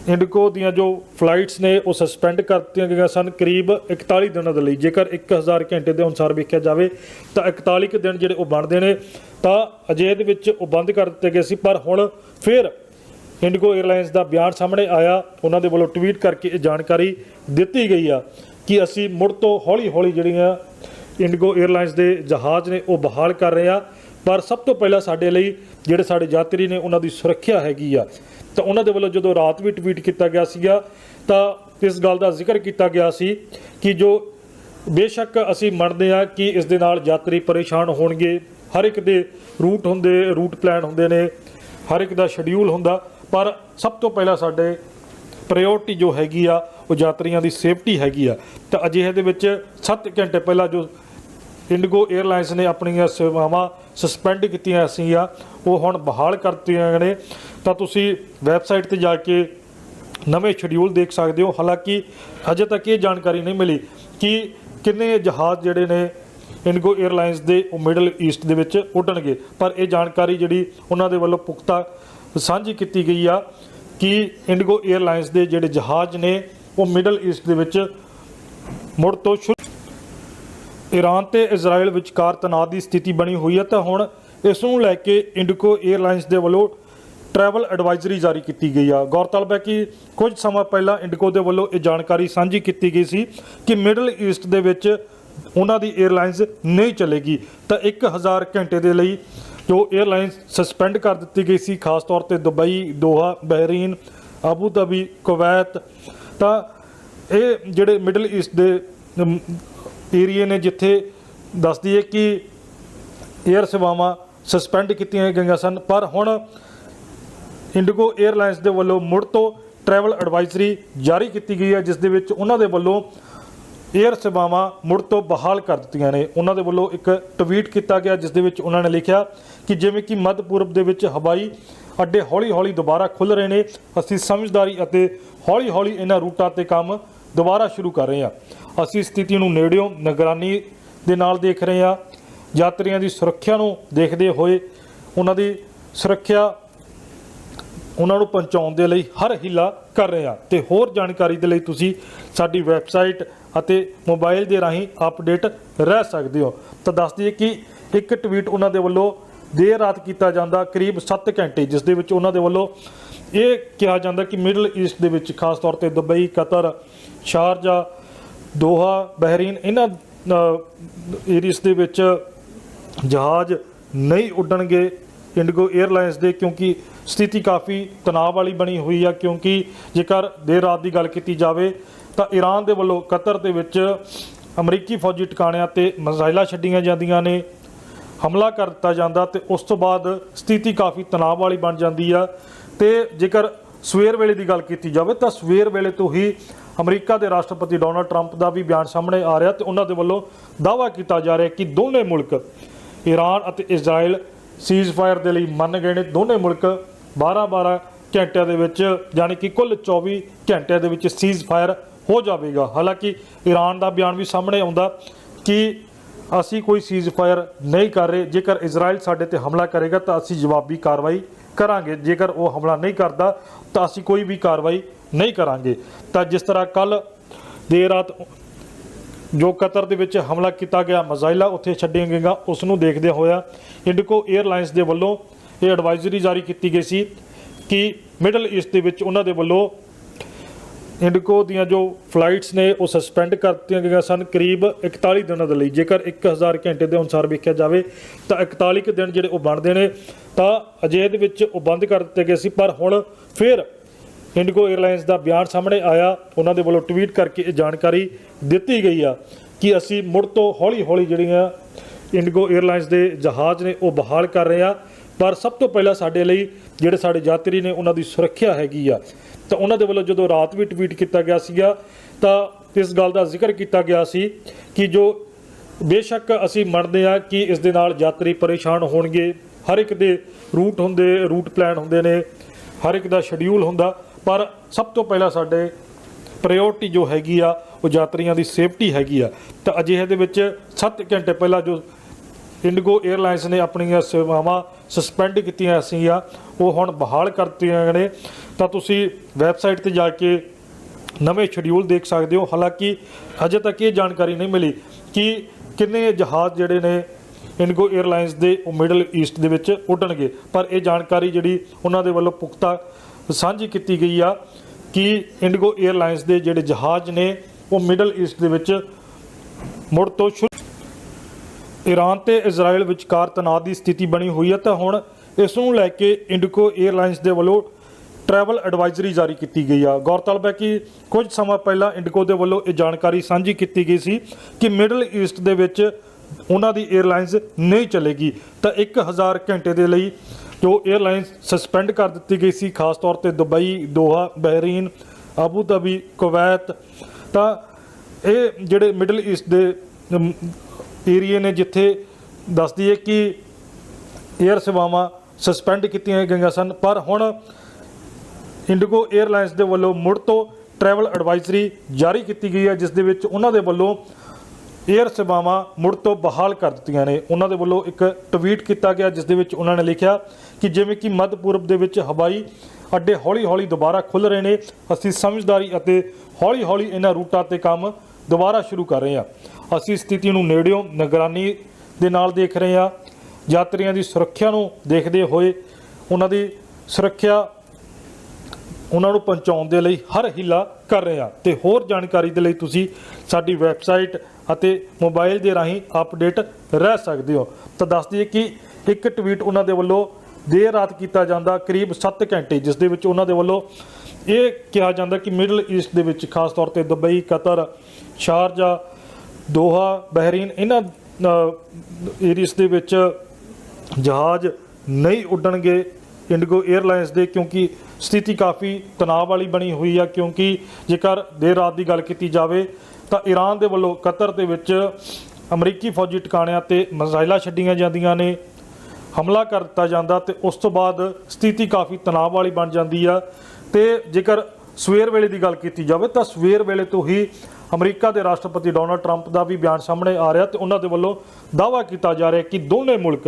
ਇੰਡਕੋ ਦੀਆਂ ਜੋ ਫਲਾਈਟਸ ਨੇ, ਉਹ ਸਸਪੈਂਡ ਕਰ ਦਿੱਤੀਆਂ ਗਈਆਂ ਸਨ ਕਰੀਬ 41 ਦਿਨਾਂ ਦੇ ਲਈ। ਜੇਕਰ 1000 ਘੰਟੇ ਦੇ ਅਨੁਸਾਰ ਵੇਖਿਆ ਜਾਵੇ, ਤਾਂ 41 ਕੁ ਦਿਨ ਜਿਹੜੇ ਉਹ ਬਣਦੇ ਨੇ, ਤਾਂ ਅਜੇ ਦੇ ਵਿੱਚ ਉਹ ਬੰਦ ਕਰ ਦਿੱਤੇ ਗਏ ਸੀ। ਪਰ ਹੁਣ ਫਿਰ ਇੰਡਕੋ 에ਅਰਲਾਈਨਸ ਦਾ ਬਿਆਨ ਸਾਹਮਣੇ ਆਇਆ। ਉਹਨਾਂ ਦੇ ਵੱਲੋਂ ਟਵੀਟ ਕਰਕੇ ਇਹ ਜਾਣਕਾਰੀ ਦਿੱਤੀ ਗਈ ਆ ਕਿ ਅਸੀਂ ਮੁੜ ਤੋਂ ਹੌਲੀ-ਹੌਲੀ ਜਿਹੜੀਆਂ ਇੰਡੀਗੋ 에ਅਰਲਾਈਨਸ ਦੇ ਜਹਾਜ਼ ਨੇ, ਉਹ ਬਹਾਲ ਕਰ ਰਹੇ ਆ। ਪਰ ਸਭ ਤੋਂ ਪਹਿਲਾਂ ਸਾਡੇ ਲਈ ਜਿਹੜੇ ਸਾਡੇ ਯਾਤਰੀ ਨੇ, ਉਹਨਾਂ ਦੀ ਸੁਰੱਖਿਆ ਹੈਗੀ ਆ। ਤਾਂ ਉਹਨਾਂ ਦੇ ਵੱਲੋਂ ਜਦੋਂ ਰਾਤ ਵੀ ਟਵੀਟ ਕੀਤਾ ਗਿਆ ਸੀਗਾ, ਤਾਂ ਇਸ ਗੱਲ ਦਾ ਜ਼ਿਕਰ ਕੀਤਾ ਗਿਆ ਸੀ ਕਿ ਜੋ ਬੇਸ਼ੱਕ ਅਸੀਂ ਮੰਨਦੇ ਆ ਕਿ ਇਸ ਦੇ ਨਾਲ ਯਾਤਰੀ ਪਰੇਸ਼ਾਨ ਹੋਣਗੇ, ਹਰ ਇੱਕ ਦੇ ਰੂਟ ਹੁੰਦੇ, ਰੂਟ ਪਲਾਨ ਹੁੰਦੇ ਨੇ, ਹਰ ਇੱਕ ਦਾ ਸ਼ਡਿਊਲ ਹੁੰਦਾ, ਪਰ ਸਭ ਤੋਂ ਪਹਿਲਾਂ ਸਾਡੇ ਪ੍ਰਾਇੋਰਟੀ ਜੋ ਹੈਗੀ ਆ, ਉਹ ਯਾਤਰੀਆਂ ਦੀ ਸੇਫਟੀ ਹੈਗੀ ਆ। ਤਾਂ ਅਜਿਹੇ ਦੇ ਵਿੱਚ 7 ਘੰਟੇ ਪਹਿਲਾਂ ਜੋ ਇੰਡੀਗੋ 에ਅਰਲਾਈਨਸ ਨੇ ਆਪਣੀਆਂ ਸੇਵਾਵਾਂ ਸਸਪੈਂਡ ਕੀਤੀਆਂ ਸੀਗੀਆਂ, ਉਹ ਹੁਣ ਬਹਾਲ ਕਰਤੀਆਂ ਨੇ। ਤਾਂ ਤੁਸੀਂ ਵੈਬਸਾਈਟ ਤੇ ਜਾ ਕੇ ਨਵੇਂ ਸ਼ਡਿਊਲ ਦੇਖ ਸਕਦੇ ਹੋ। ਹਾਲਾਂਕਿ ਅਜੇ ਤੱਕ ਇਹ ਜਾਣਕਾਰੀ ਨਹੀਂ ਮਿਲੀ ਕਿ ਕਿੰਨੇ ਜਹਾਜ਼ ਜਿਹੜੇ ਨੇ ਇਨਗੋ 에ਅਰਲਾਈਨਸ ਦੇ ਉਹ ਮਿਡਲ ਈਸਟ ਦੇ ਵਿੱਚ ਉੱਡਣਗੇ। ਪਰ ਇਹ ਜਾਣਕਾਰੀ ਜਿਹੜੀ ਉਹਨਾਂ ਦੇ ਵੱਲੋਂ ਪੁਖਤਾ ਸਾਂਝੀ ਕੀਤੀ ਗਈ ਆ ਕਿ ਇੰਡੀਗੋ 에ਅਰਲਾਈਨਸ ਦੇ ਜਿਹੜੇ ਜਹਾਜ਼ ਨੇ ਉਹ ਮਿਡਲ ਈਸਟ ਦੇ ਵਿੱਚ ਮੁੜ ਤੋਂ ਈਰਾਨ ਤੇ ਇਜ਼ਰਾਈਲ ਵਿਚਕਾਰ ਤਣਾਅ ਦੀ ਸਥਿਤੀ ਬਣੀ ਹੋਈ ਹੈ ਤਾਂ ਹੁਣ ਇਸ ਨੂੰ ਲੈ ਕੇ ਇੰਡੀਗੋ 에ਅਰਲਾਈਨਸ ਦੇ ਵੱਲੋਂ ਟਰੈਵਲ ਐਡਵਾਈਜ਼ਰੀ ਜਾਰੀ ਕੀਤੀ ਗਈ ਆ। ਗੌਰਤਲਬ ਹੈ ਕਿ ਕੁਝ ਸਮਾਂ ਪਹਿਲਾਂ ਇੰਡਕੋ ਦੇ ਵੱਲੋਂ ਇਹ ਜਾਣਕਾਰੀ ਸਾਂਝੀ ਕੀਤੀ ਗਈ ਸੀ ਕਿ ਮਿਡਲ ਈਸਟ ਦੇ ਵਿੱਚ ਉਹਨਾਂ ਦੀ 에ਅਰਲਾਈਨਸ ਨਹੀਂ ਚੱਲੇਗੀ। ਤਾਂ 1000 ਘੰਟੇ ਦੇ ਲਈ ਜੋ 에ਅਰਲਾਈਨਸ ਸਸਪੈਂਡ ਕਰ ਦਿੱਤੀ ਗਈ ਸੀ, ਖਾਸ ਤੌਰ ਤੇ Dubai, Doha, Bahrain Abu Dhabi, Kuwait. ਤਾਂ ਇਹ ਜਿਹੜੇ ਮਿਡਲ ਈਸਟ ਦੇ ਏਰੀਏ ਨੇ ਜਿੱਥੇ ਦੱਸਦੀ ਹੈ ਕਿ 에ਅਰ ਸੇਵਾਵਾਂ ਸਸਪੈਂਡ ਕੀਤੀਆਂ ਗਈਆਂ ਸਨ, ਪਰ ਹੁਣ ਇੰਡੀਗੋ 에ਅਰਲਾਈਨਸ ਦੇ ਵੱਲੋਂ ਮੁੜ ਤੋਂ ਟਰੈਵਲ ਐਡਵਾਈਜ਼ਰੀ ਜਾਰੀ ਕੀਤੀ ਗਈ ਹੈ, ਜਿਸ ਦੇ ਵਿੱਚ ਉਹਨਾਂ ਦੇ ਵੱਲੋਂ ਏਅਰ ਸੇਵਾਵਾਂ ਮੁੜ ਤੋਂ ਬਹਾਲ ਕਰ ਦਿੱਤੀਆਂ ਨੇ। ਉਹਨਾਂ ਦੇ ਵੱਲੋਂ ਇੱਕ ਟਵੀਟ ਕੀਤਾ ਗਿਆ, ਜਿਸ ਦੇ ਵਿੱਚ ਉਹਨਾਂ ਨੇ ਲਿਖਿਆ ਕਿ ਜਿਵੇਂ ਕਿ ਮੱਧ ਪੂਰਬ ਦੇ ਵਿੱਚ ਹਵਾਈ ਅੱਡੇ ਹੌਲੀ-ਹੌਲੀ ਦੁਬਾਰਾ ਖੁੱਲ ਰਹੇ ਨੇ, ਅਸੀਂ ਸਮਝਦਾਰੀ ਅਤੇ ਹੌਲੀ-ਹੌਲੀ ਇਹਨਾਂ ਰੂਟਾਂ ਤੇ ਕੰਮ ਦੁਬਾਰਾ ਸ਼ੁਰੂ ਕਰ ਰਹੇ ਹਾਂ। ਅਸੀਂ ਸਥਿਤੀ ਨੂੰ ਨੇੜਿਓਂ ਨਿਗਰਾਨੀ ਦੇ ਨਾਲ ਦੇਖ ਰਹੇ ਹਾਂ। ਯਾਤਰੀਆਂ ਦੀ ਸੁਰੱਖਿਆ ਨੂੰ ਦੇਖਦੇ ਹੋਏ ਉਹਨਾਂ ਦੀ ਸੁਰੱਖਿਆ ਉਹਨਾਂ ਨੂੰ ਪਹੁੰਚਾਉਣ ਦੇ ਲਈ ਹਰ ਹਿੱਲਾ ਕਰ ਰਹੇ ਹਾਂ। ਤੇ ਹੋਰ ਜਾਣਕਾਰੀ ਦੇ ਲਈ ਤੁਸੀਂ ਸਾਡੀ ਵੈਬਸਾਈਟ ਅਤੇ ਮੋਬਾਈਲ ਦੇ ਰਾਹੀਂ ਅਪਡੇਟ ਰਹਿ ਸਕਦੇ ਹੋ। ਤਾਂ ਦੱਸ ਦਈਏ ਕਿ ਇੱਕ ਟਵੀਟ ਉਹਨਾਂ ਦੇ ਵੱਲੋਂ ਦੇਰ ਰਾਤ ਕੀਤਾ ਜਾਂਦਾ, ਕਰੀਬ 7 ਘੰਟੇ, ਜਿਸ ਦੇ ਵਿੱਚ ਉਹਨਾਂ ਦੇ ਵੱਲੋਂ ਇਹ ਕਿਹਾ ਜਾਂਦਾ ਕਿ ਮਿਡਲ ਈਸਟ ਦੇ ਵਿੱਚ ਖਾਸ ਤੌਰ ਤੇ Dubai, Qatar, Sharjah, Doha, Bahrain, ਇਹਨਾਂ ਏਰੀਸ ਦੇ ਵਿੱਚ ਜਹਾਜ਼ ਨਹੀਂ ਉੱਡਣਗੇ। ਇੰਡੀਗੋ 에ਅਰਲਾਈਨਸ ਦੇ, ਕਿਉਂਕਿ ਸਥਿਤੀ ਕਾਫੀ ਤਣਾਅ ਵਾਲੀ ਬਣੀ ਹੋਈ ਆ, ਕਿਉਂਕਿ ਜੇਕਰ ਦੇਰ ਰਾਤ ਦੀ ਗੱਲ ਕੀਤੀ ਜਾਵੇ, ਤਾਂ ਈਰਾਨ ਦੇ ਵੱਲੋਂ ਕਤਰ ਦੇ ਵਿੱਚ ਅਮਰੀਕੀ ਫੌਜੀ ਟਿਕਾਣਿਆਂ ਤੇ ਮਿਜ਼ਾਈਲਾਂ ਛੱਡੀਆਂ ਜਾਂਦੀਆਂ ਨੇ, ਹਮਲਾ ਕਰ ਦਿੱਤਾ ਜਾਂਦਾ ਤੇ ਉਸ ਤੋਂ ਬਾਅਦ ਸਥਿਤੀ ਕਾਫੀ ਤਣਾਅ ਵਾਲੀ ਬਣ ਜਾਂਦੀ ਆ। ਤੇ ਜੇਕਰ ਸਵੇਰ ਵੇਲੇ ਦੀ ਗੱਲ ਕੀਤੀ ਜਾਵੇ, ਤਾਂ ਸਵੇਰ ਵੇਲੇ ਤੋਂ ਹੀ ਅਮਰੀਕਾ ਦੇ ਰਾਸ਼ਟਰਪਤੀ ਡੋਨਲਡ ਟਰੰਪ ਦਾ ਵੀ ਬਿਆਨ ਸਾਹਮਣੇ ਆ ਰਿਹਾ ਤੇ ਉਹਨਾਂ ਦੇ ਵੱਲੋਂ ਦਾਅਵਾ ਕੀਤਾ ਜਾ ਰਿਹਾ ਕਿ ਦੋਨੇ ਮੁਲਕ, ਈਰਾਨ ਅਤੇ ਇਜ਼ਰਾਈਲ ਸੀਜ਼ਫਾਇਰ ਦੇ ਲਈ ਮੰਨ ਗਏ ਨੇ ਦੋਨੇ ਮੁਲਕ 12-12 ਘੰਟਿਆਂ ਦੇ ਵਿੱਚ, ਯਾਨੀ ਕਿ ਕੁੱਲ 24 ਘੰਟਿਆਂ ਦੇ ਵਿੱਚ ਸੀਜ਼ਫਾਇਰ ਹੋ ਜਾਵੇਗਾ। ਹਾਲਾਂਕਿ ਈਰਾਨ ਦਾ ਬਿਆਨ ਵੀ ਸਾਹਮਣੇ ਆਉਂਦਾ ਕਿ ਅਸੀਂ ਕੋਈ ਸੀਜ਼ਫਾਇਰ ਨਹੀਂ ਕਰ ਰਹੇ। ਜੇਕਰ ਇਜ਼ਰਾਈਲ ਸਾਡੇ ਤੇ ਹਮਲਾ ਕਰੇਗਾ ਤਾਂ ਅਸੀਂ ਜਵਾਬੀ ਕਾਰਵਾਈ ਕਰਾਂਗੇ। ਜੇਕਰ ਉਹ ਹਮਲਾ ਨਹੀਂ ਕਰਦਾ ਤਾਂ ਅਸੀਂ ਕੋਈ ਵੀ ਕਾਰਵਾਈ ਨਹੀਂ ਕਰਾਂਗੇ। ਤਾਂ ਜਿਸ ਤਰ੍ਹਾਂ ਕੱਲ ਦੇਰ ਰਾਤ ਜੋ ਕਤਰ ਦੇ ਵਿੱਚ ਹਮਲਾ ਕੀਤਾ ਗਿਆ, ਮਜ਼ਾਇਲਾ ਉੱਥੇ ਛੱਡੀਆਂ ਗਈਆਂ। ਉਸ ਨੂੰ ਦੇਖਦੇ ਹੋਇਆ ਇੰਡਕੋ 에ਅਰਲਾਈਨਸ ਦੇ ਵੱਲੋਂ ਇਹ ਐਡਵਾਈਜ਼ਰੀ ਜਾਰੀ ਕੀਤੀ ਗਈ ਸੀ ਕਿ ਮਿਡਲ ਈਸਟ ਦੇ ਵਿੱਚ ਉਹਨਾਂ ਦੇ ਵੱਲੋਂ ਇੰਡਕੋ ਦੀਆਂ ਜੋ ਫਲਾਈਟਸ ਨੇ, ਉਹ ਸਸਪੈਂਡ ਕਰ ਦਿੱਤੀਆਂ ਗਈਆਂ ਸਨ। ਕਰੀਬ 41 ਦਿਨਾਂ ਦੇ ਲਈ ਜੇਕਰ 1000 ਘੰਟੇ ਦੇ ਅਨੁਸਾਰ ਵੇਖਿਆ ਜਾਵੇ ਤਾਂ 41 ਕੁ ਦਿਨ ਜਿਹੜੇ ਉਹ ਬਣਦੇ ਨੇ, ਤਾਂ ਅਜੇ ਦੇ ਵਿੱਚ ਉਹ ਬੰਦ ਕਰ ਦਿੱਤੇ ਗਏ ਸੀ। ਪਰ ਹੁਣ ਫਿਰ ਇੰਡੀਗੋ 에ਅਰਲਾਈਨਸ ਦਾ ਬਿਆਨ ਸਾਹਮਣੇ ਆਇਆ। ਉਹਨਾਂ ਦੇ ਵੱਲੋਂ ਟਵੀਟ ਕਰਕੇ ਇਹ ਜਾਣਕਾਰੀ ਦਿੱਤੀ ਗਈ ਆ ਕਿ ਅਸੀਂ ਮੁੜ ਤੋਂ ਹੌਲੀ-ਹੌਲੀ ਜਿਹੜੀਆਂ ਇੰਡੀਗੋ 에ਅਰਲਾਈਨਸ ਦੇ ਜਹਾਜ਼ ਨੇ ਉਹ ਬਹਾਲ ਕਰ ਰਹੇ ਆ। ਪਰ ਸਭ ਤੋਂ ਪਹਿਲਾਂ ਸਾਡੇ ਲਈ ਜਿਹੜੇ ਸਾਡੇ ਯਾਤਰੀ ਨੇ ਉਹਨਾਂ ਦੀ ਸੁਰੱਖਿਆ ਹੈਗੀ ਆ। ਤਾਂ ਉਹਨਾਂ ਦੇ ਵੱਲੋਂ ਜਦੋਂ ਰਾਤ ਵੀ ਟਵੀਟ ਕੀਤਾ ਗਿਆ ਸੀਗਾ, ਤਾਂ ਇਸ ਗੱਲ ਦਾ ਜ਼ਿਕਰ ਕੀਤਾ ਗਿਆ ਸੀ ਕਿ ਜੋ ਬੇਸ਼ੱਕ ਅਸੀਂ ਮੰਨਦੇ ਆ ਕਿ ਇਸ ਦੇ ਨਾਲ ਯਾਤਰੀ ਪਰੇਸ਼ਾਨ ਹੋਣਗੇ। ਹਰ ਇੱਕ ਦੇ ਰੂਟ ਹੁੰਦੇ, ਰੂਟ ਪਲਾਨ ਹੁੰਦੇ ਨੇ, ਹਰ ਇੱਕ ਦਾ ਸ਼ਡਿਊਲ ਹੁੰਦਾ। ਪਰ ਸਭ ਤੋਂ ਪਹਿਲਾਂ ਸਾਡੇ ਪ੍ਰਾਇੋਰਟੀ ਜੋ ਹੈਗੀ ਆ, ਉਹ ਯਾਤਰੀਆਂ ਦੀ ਸੇਫਟੀ ਹੈਗੀ ਆ। ਤਾਂ ਅਜਿਹੇ ਦੇ ਵਿੱਚ 7 ਘੰਟੇ ਪਹਿਲਾਂ ਜੋ ਇੰਡੀਗੋ 에ਅਰਲਾਈਨਸ ਨੇ ਆਪਣੀਆਂ ਸੇਵਾਵਾਂ ਸਸਪੈਂਡ ਕੀਤੀਆਂ ਸੀਗੀਆਂ, ਉਹ ਹੁਣ ਬਹਾਲ ਕਰਤੀਆਂ ਨੇ। ਤਾਂ ਤੁਸੀਂ ਵੈਬਸਾਈਟ ਤੇ ਜਾ ਕੇ ਨਵੇਂ ਸ਼ਡਿਊਲ ਦੇਖ ਸਕਦੇ ਹੋ। ਹਾਲਾਂਕਿ ਅਜੇ ਤੱਕ ਇਹ ਜਾਣਕਾਰੀ ਨਹੀਂ ਮਿਲੀ ਕਿ ਕਿੰਨੇ ਜਹਾਜ਼ ਜਿਹੜੇ ਨੇ ਇੰਡੀਗੋ 에ਅਰਲਾਈਨਸ ਦੇ ਉਹ ਮਿਡਲ ਈਸਟ ਦੇ ਵਿੱਚ ਉੱਡਣਗੇ। ਪਰ ਇਹ ਜਾਣਕਾਰੀ ਜਿਹੜੀ ਉਹਨਾਂ ਦੇ ਵੱਲੋਂ ਪੁਖਤਾ ਸਾਂਝੀ ਕੀਤੀ ਗਈ ਆ ਕਿ ਇੰਡੀਗੋ 에ਅਰਲਾਈਨਸ ਦੇ ਜਿਹੜੇ ਜਹਾਜ਼ ਨੇ, ਉਹ ਮਿਡਲ ਈਸਟ ਦੇ ਵਿੱਚ ਮੁੜ ਤੋਂ ਸ਼ੁਰੂ ਈਰਾਨ ਤੇ ਇਜ਼ਰਾਈਲ ਵਿਚਕਾਰ ਤਣਾਅ ਦੀ ਸਥਿਤੀ ਬਣੀ ਹੋਈ ਹੈ ਤਾਂ ਹੁਣ ਇਸ ਨੂੰ ਲੈ ਕੇ ਇੰਡੀਗੋ 에ਅਰਲਾਈਨਸ ਦੇ ਵੱਲੋਂ ਟਰੈਵਲ ਐਡਵਾਈਜ਼ਰੀ ਜਾਰੀ ਕੀਤੀ ਗਈ ਆ। ਗੌਰਤਲਬ ਹੈ ਕਿ ਕੁਝ ਸਮਾਂ ਪਹਿਲਾਂ ਇੰਡੀਗੋ ਦੇ ਵੱਲੋਂ ਇਹ ਜਾਣਕਾਰੀ ਸਾਂਝੀ ਕੀਤੀ ਗਈ ਸੀ ਕਿ ਮਿਡਲ ਈਸਟ ਦੇ ਵਿੱਚ ਉਹਨਾਂ ਦੀ 에ਅਰਲਾਈਨਸ ਨਹੀਂ ਚੱਲੇਗੀ। ਤਾਂ 1000 ਘੰਟੇ ਦੇ ਲਈ ਜੋ 에ਅਰਲਾਈਨ ਸਸਪੈਂਡ ਕਰ ਦਿੱਤੀ ਗਈ ਸੀ, ਖਾਸ ਤੌਰ ਤੇ Dubai, Doha, Bahrain Abu Dhabi, Kuwait, ਤਾਂ ਇਹ ਜਿਹੜੇ ਮਿਡਲ ਈਸਟ ਦੇ ਏਰੀਏ ਨੇ ਜਿੱਥੇ ਦੱਸਦੀ ਹੈ ਕਿ 에ਅਰ ਸੇਵਾਵਾਂ ਸਸਪੈਂਡ ਕੀਤੀਆਂ ਗਈਆਂ ਸਨ, ਪਰ ਹੁਣ ਇੰਡੀਗੋ 에ਅਰਲਾਈਨਸ ਦੇ ਵੱਲੋਂ ਮੁੜ ਤੋਂ ਟਰੈਵਲ ਐਡਵਾਈਜ਼ਰੀ ਜਾਰੀ ਕੀਤੀ ਗਈ ਹੈ, ਜਿਸ ਦੇ ਵਿੱਚ ਉਹਨਾਂ ਦੇ ਵੱਲੋਂ ਏਅਰ ਸੇਵਾਵਾਂ ਮੁੜ ਤੋਂ ਬਹਾਲ ਕਰ ਦਿੱਤੀਆਂ ਨੇ। ਉਹਨਾਂ ਦੇ ਵੱਲੋਂ ਇੱਕ ਟਵੀਟ ਕੀਤਾ ਗਿਆ, ਜਿਸ ਦੇ ਵਿੱਚ ਉਹਨਾਂ ਨੇ ਲਿਖਿਆ ਕਿ ਜਿਵੇਂ ਕਿ ਮੱਧ ਪੂਰਬ ਦੇ ਵਿੱਚ ਹਵਾਈ ਅੱਡੇ ਹੌਲੀ-ਹੌਲੀ ਦੁਬਾਰਾ ਖੁੱਲ ਰਹੇ ਨੇ। ਅਸੀਂ ਸਮਝਦਾਰੀ ਅਤੇ ਹੌਲੀ-ਹੌਲੀ ਇਹਨਾਂ ਰੂਟਾਂ ਤੇ ਕੰਮ ਦੁਬਾਰਾ ਸ਼ੁਰੂ ਕਰ ਰਹੇ ਹਾਂ। ਅਸੀਂ ਸਥਿਤੀ ਨੂੰ ਨੇੜਿਓਂ ਨਿਗਰਾਨੀ ਦੇ ਨਾਲ ਦੇਖ ਰਹੇ ਹਾਂ। ਯਾਤਰੀਆਂ ਦੀ ਸੁਰੱਖਿਆ ਨੂੰ ਦੇਖਦੇ ਹੋਏ ਉਹਨਾਂ ਦੀ ਸੁਰੱਖਿਆ ਉਹਨਾਂ ਨੂੰ ਪਹੁੰਚਾਉਣ ਦੇ ਲਈ ਹਰ ਹਿੱਲਾ ਕਰ ਰਹੇ ਹਾਂ। ਤੇ ਹੋਰ ਜਾਣਕਾਰੀ ਦੇ ਲਈ ਤੁਸੀਂ ਸਾਡੀ ਵੈਬਸਾਈਟ ਅਤੇ ਮੋਬਾਈਲ ਦੇ ਰਾਹੀਂ ਅਪਡੇਟ ਰਹਿ ਸਕਦੇ ਹੋ। ਤਾਂ ਦੱਸ ਦਈਏ ਕਿ ਇੱਕ ਟਵੀਟ ਉਹਨਾਂ ਦੇ ਵੱਲੋਂ ਦੇਰ ਰਾਤ ਕੀਤਾ ਜਾਂਦਾ, ਕਰੀਬ 7 ਘੰਟੇ, ਜਿਸ ਦੇ ਵਿੱਚ ਉਹਨਾਂ ਦੇ ਵੱਲੋਂ ਇਹ ਕਿਹਾ ਜਾਂਦਾ ਕਿ ਮਿਡਲ ਈਸਟ ਦੇ ਵਿੱਚ, ਖਾਸ ਤੌਰ ਤੇ Dubai, Qatar, Sharjah, Doha, Bahrain, ਇਹਨਾਂ ਏਰੀਸ ਦੇ ਵਿੱਚ ਜਹਾਜ਼ ਨਹੀਂ ਉੱਡਣਗੇ ਇੰਡੀਗੋ 에ਅਰਲਾਈਨਸ ਦੇ, ਕਿਉਂਕਿ ਸਥਿਤੀ ਕਾਫੀ ਤਣਾਅ ਵਾਲੀ ਬਣੀ ਹੋਈ ਆ, ਕਿਉਂਕਿ ਜੇਕਰ ਦੇਰ ਰਾਤ ਦੀ ਗੱਲ ਕੀਤੀ ਜਾਵੇ ਤਾਂ ਈਰਾਨ ਦੇ ਵੱਲੋਂ ਕਤਰ ਦੇ ਵਿੱਚ ਅਮਰੀਕੀ ਫੌਜੀ ਟਿਕਾਣਿਆਂ ਤੇ ਮਿਜ਼ਾਈਲਾਂ ਛੱਡੀਆਂ ਜਾਂਦੀਆਂ ਨੇ। ਹਮਲਾ ਕਰ ਦਿੱਤਾ ਜਾਂਦਾ ਤੇ ਉਸ ਤੋਂ ਬਾਅਦ ਸਥਿਤੀ ਕਾਫੀ ਤਣਾਅ ਵਾਲੀ ਬਣ ਜਾਂਦੀ ਆ। ਤੇ ਜੇਕਰ ਸਵੇਰ ਵੇਲੇ ਦੀ ਗੱਲ ਕੀਤੀ ਜਾਵੇ ਤਾਂ ਸਵੇਰ ਵੇਲੇ ਤੋਂ ਹੀ ਅਮਰੀਕਾ ਦੇ ਰਾਸ਼ਟਰਪਤੀ ਡੋਨਲਡ ਟਰੰਪ ਦਾ ਵੀ ਬਿਆਨ ਸਾਹਮਣੇ ਆ ਰਿਹਾ ਤੇ ਉਹਨਾਂ ਦੇ ਵੱਲੋਂ ਦਾਅਵਾ ਕੀਤਾ ਜਾ ਰਿਹਾ ਕਿ ਦੋਨੇ ਮੁਲਕ,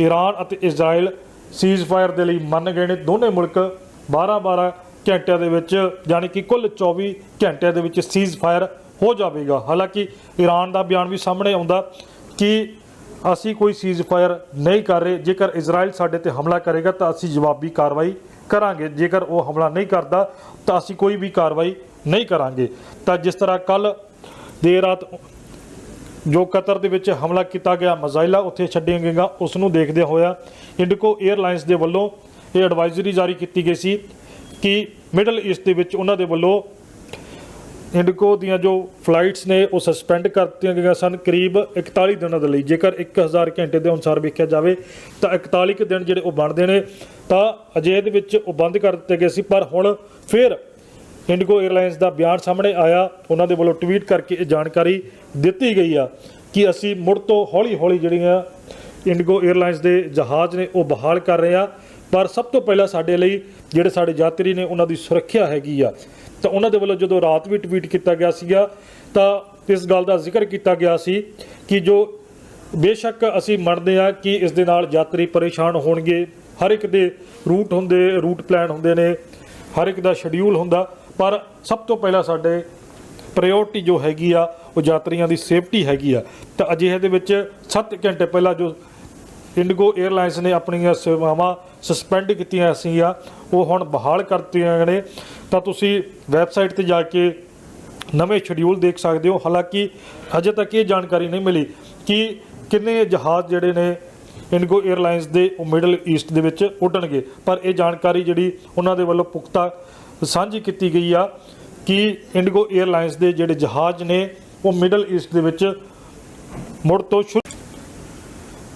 ਈਰਾਨ ਅਤੇ ਇਜ਼ਰਾਈਲ ਸੀਜ਼ਫਾਇਰ ਦੇ ਲਈ ਮੰਨ ਗਏ ਨੇ। ਦੋਨੇ ਮੁਲਕ 12-12 ਘੰਟਿਆਂ ਦੇ ਵਿੱਚ, ਯਾਨੀ ਕਿ ਕੁੱਲ 24 ਘੰਟਿਆਂ ਦੇ ਵਿੱਚ ਸੀਜ਼ਫਾਇਰ ਹੋ ਜਾਵੇਗਾ। ਹਾਲਾਂਕਿ ਈਰਾਨ ਦਾ ਬਿਆਨ ਵੀ ਸਾਹਮਣੇ ਆਉਂਦਾ ਕਿ ਅਸੀਂ ਕੋਈ ਸੀਜ਼ਫਾਇਰ ਨਹੀਂ ਕਰ ਰਹੇ। ਜੇਕਰ ਇਜ਼ਰਾਈਲ ਸਾਡੇ ਤੇ ਹਮਲਾ ਕਰੇਗਾ ਤਾਂ ਅਸੀਂ ਜਵਾਬੀ ਕਾਰਵਾਈ ਕਰਾਂਗੇ। ਜੇਕਰ ਉਹ ਹਮਲਾ ਨਹੀਂ ਕਰਦਾ ਤਾਂ ਅਸੀਂ ਕੋਈ ਵੀ ਕਾਰਵਾਈ ਨਹੀਂ ਕਰਾਂਗੇ। ਤਾਂ ਜਿਸ ਤਰ੍ਹਾਂ ਕੱਲ ਦੇਰ ਰਾਤ ਜੋ ਕਤਰ ਦੇ ਵਿੱਚ ਹਮਲਾ ਕੀਤਾ ਗਿਆ ਮਜ਼ਾਇਲਾ ਉੱਥੇ ਛੱਡੀਆਂ ਗਈਆਂ, ਉਸ ਨੂੰ ਦੇਖਦੇ ਹੋਇਆ ਇੰਡੀਗੋ 에ਅਰਲਾਈਨਸ ਦੇ ਵੱਲੋਂ ਇਹ ਐਡਵਾਈਜ਼ਰੀ ਜਾਰੀ ਕੀਤੀ ਗਈ ਸੀ ਕਿ ਮਿਡਲ ਈਸਟ ਦੇ ਵਿੱਚ ਉਹਨਾਂ ਦੇ ਵੱਲੋਂ ਇੰਡਕੋ ਦੀਆਂ ਜੋ ਫਲਾਈਟਸ ਨੇ ਉਹ ਸਸਪੈਂਡ ਕਰ ਦਿੱਤੀਆਂ ਗਈਆਂ ਸਨ। ਕਰੀਬ 41 ਦਿਨਾਂ ਦੇ ਲਈ, ਜੇਕਰ 1000 ਘੰਟੇ ਦੇ ਅਨੁਸਾਰ ਵੇਖਿਆ ਜਾਵੇ, ਤਾਂ 41 ਕੁ ਦਿਨ ਜਿਹੜੇ ਉਹ ਬਣਦੇ ਨੇ, ਤਾਂ ਅਜੇ ਦੇ ਵਿੱਚ ਉਹ ਬੰਦ ਕਰ ਦਿੱਤੇ ਗਏ ਸੀ। ਪਰ ਹੁਣ ਫਿਰ ਇੰਡੀਗੋ 에ਅਰਲਾਈਨਸ ਦਾ ਬਿਆਨ ਸਾਹਮਣੇ ਆਇਆ। ਉਹਨਾਂ ਦੇ ਵੱਲੋਂ ਟਵੀਟ ਕਰਕੇ ਇਹ ਜਾਣਕਾਰੀ ਦਿੱਤੀ ਗਈ ਆ ਕਿ ਅਸੀਂ ਮੁੜ ਤੋਂ ਹੌਲੀ-ਹੌਲੀ ਜਿਹੜੀਆਂ ਇੰਡੀਗੋ 에ਅਰਲਾਈਨਸ ਦੇ ਜਹਾਜ਼ ਨੇ, ਉਹ ਬਹਾਲ ਕਰ ਰਹੇ ਆ। ਪਰ ਸਭ ਤੋਂ ਪਹਿਲਾਂ ਸਾਡੇ ਲਈ ਜਿਹੜੇ ਸਾਡੇ ਯਾਤਰੀ ਨੇ, ਉਹਨਾਂ ਦੀ ਸੁਰੱਖਿਆ ਹੈਗੀ ਆ। ਤਾਂ ਉਹਨਾਂ ਦੇ ਵੱਲੋਂ ਜਦੋਂ ਰਾਤ ਵੀ ਟਵੀਟ ਕੀਤਾ ਗਿਆ ਸੀਗਾ, ਤਾਂ ਇਸ ਗੱਲ ਦਾ ਜ਼ਿਕਰ ਕੀਤਾ ਗਿਆ ਸੀ ਕਿ ਜੋ ਬੇਸ਼ੱਕ ਅਸੀਂ ਮੰਨਦੇ ਆ ਕਿ ਇਸ ਦੇ ਨਾਲ ਯਾਤਰੀ ਪਰੇਸ਼ਾਨ ਹੋਣਗੇ, ਹਰ ਇੱਕ ਦੇ ਰੂਟ ਹੁੰਦੇ ਰੂਟ ਪਲਾਨ ਹੁੰਦੇ ਨੇ, ਹਰ ਇੱਕ ਦਾ ਸ਼ਡਿਊਲ ਹੁੰਦਾ, ਪਰ ਸਭ ਤੋਂ ਪਹਿਲਾਂ ਸਾਡੇ ਪ੍ਰਾਇੋਰਟੀ ਜੋ ਹੈਗੀ ਆ, ਉਹ ਯਾਤਰੀਆਂ ਦੀ ਸੇਫਟੀ ਹੈਗੀ ਆ। ਤਾਂ ਅਜਿਹੇ ਦੇ ਵਿੱਚ 7 ਘੰਟੇ ਪਹਿਲਾਂ ਜੋ ਇੰਡੀਗੋ 에ਅਰਲਾਈਨਸ ਨੇ ਆਪਣੀਆਂ ਸੇਵਾਵਾਂ ਸਸਪੈਂਡ ਕੀਤੀਆਂ ਸੀਗੀਆਂ। ਉਹ ਹੁਣ ਬਹਾਲ ਕਰਤੀਆਂ ਨੇ। ਤਾਂ ਤੁਸੀਂ ਵੈਬਸਾਈਟ ਤੇ ਜਾ ਕੇ ਨਵੇਂ ਸ਼ਡਿਊਲ ਦੇਖ ਸਕਦੇ ਹੋ। ਹਾਲਾਂਕਿ ਅਜੇ ਤੱਕ ਇਹ ਜਾਣਕਾਰੀ ਨਹੀਂ ਮਿਲੀ ਕਿ ਕਿੰਨੇ ਜਹਾਜ਼ ਜਿਹੜੇ ਨੇ ਇੰਡੀਗੋ 에ਅਰਲਾਈਨਸ ਦੇ ਉਹ ਮਿਡਲ ਈਸਟ ਦੇ ਵਿੱਚ ਉੱਡਣਗੇ। ਪਰ ਇਹ ਜਾਣਕਾਰੀ ਜਿਹੜੀ ਉਹਨਾਂ ਦੇ ਵੱਲੋਂ ਪੁਖਤਾ ਸਾਂਝੀ ਕੀਤੀ ਗਈ ਆ ਕਿ ਇੰਡੀਗੋ 에ਅਰਲਾਈਨਸ ਦੇ ਜਿਹੜੇ ਜਹਾਜ਼ ਨੇ, ਉਹ ਮਿਡਲ ਈਸਟ ਦੇ ਵਿੱਚ ਮੁੜ ਤੋਂ